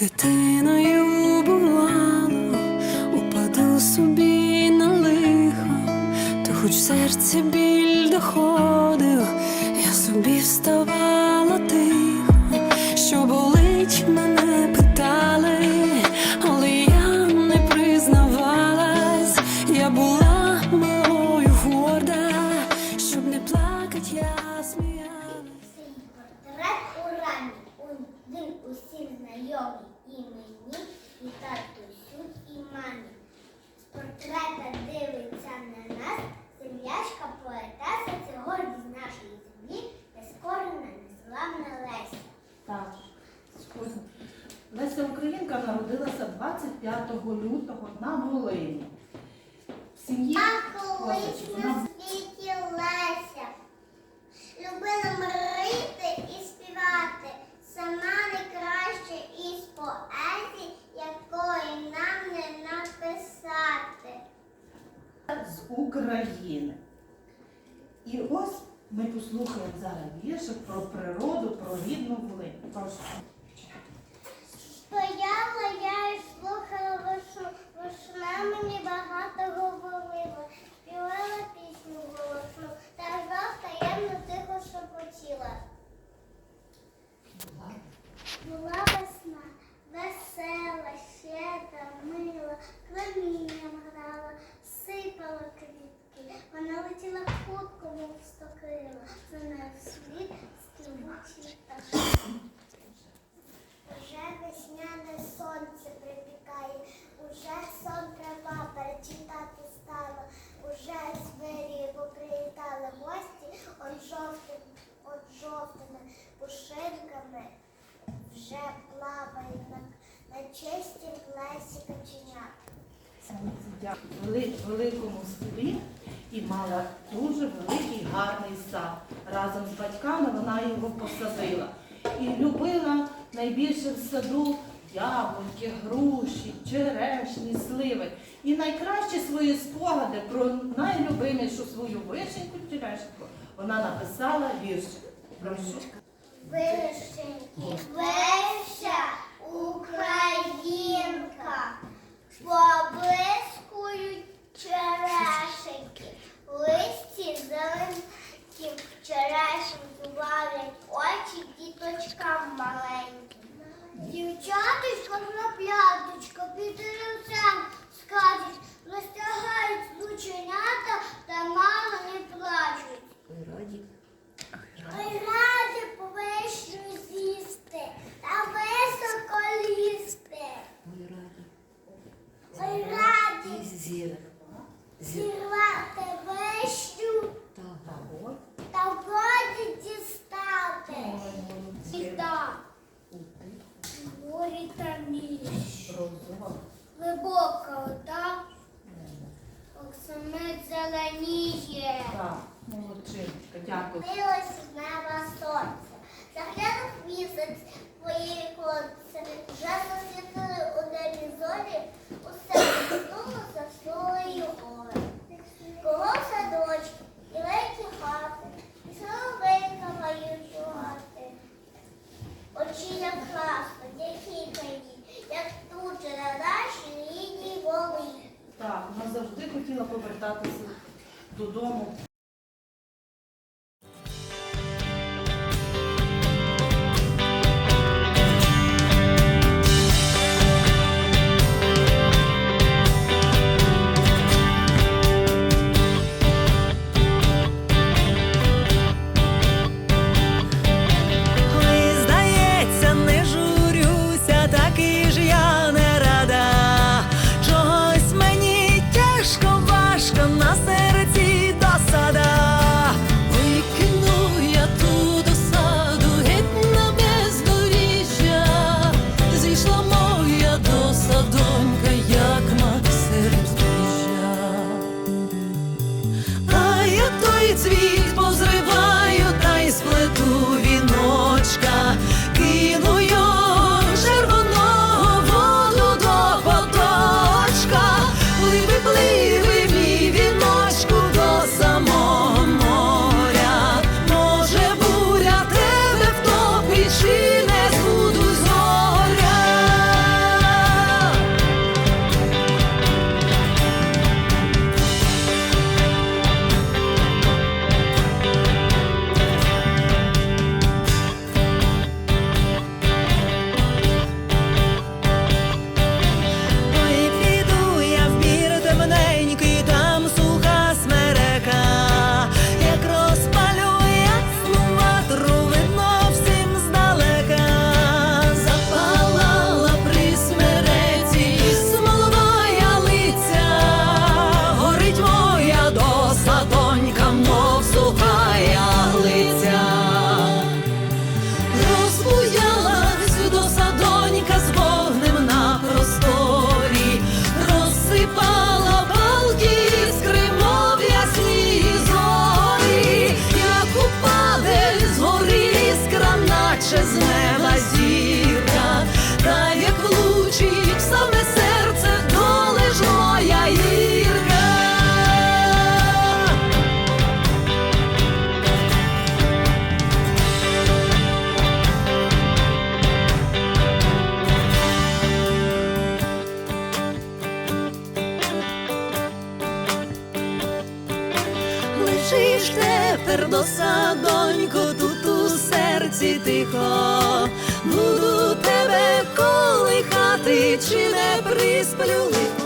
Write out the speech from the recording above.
Дитиною бувало, упаду собі на лихо, то хоч серці біль доходив, я собі вставала тихо, що болить, мене питали, Леся Українка народилася 25 лютого на Волині. В сім'ї вона- світі Леся любила мрити і співати, сама найкраще із поезій, якої нам не написати. з України. І ось ми послухаємо зараз віршик про природу, про рідну Волинь. Прошу. Стояла я і слухала вишу, вишна мені багато говорила, співала пісню голосну, та знов таємно тихо шепотіла. Була весна, весела, щедра, мила, промінням грала, сипала квітки. Вона летіла хутко, мов стокрила, за нею світ стрибучий пташки. Жовтими пушинками вже плавають на, на чисті плесі каченят. в великому селі і мала дуже великий гарний сад. Разом з батьками вона його посадила. І любила найбільше в саду яблуки, груші, черешні, сливи. І найкращі свої спогади про найлюбимішу свою вишеньку черешеньку вона написала віршик. Вишеньки, Леся Українка, поблискують черешеньки, листі зеленьким черешеньки варять. Очі діточкам маленьким. Дівчаточка храпляточка під деревцем скачуть, розтягають морі та глибока ота, оксамит зеленіє. Так, молодчинка, дякую. Билося з неба сонце, заглянув повертатися додому. Тердоса, донько, тут у серці тихо, буду тебе колихати, чи не присплю.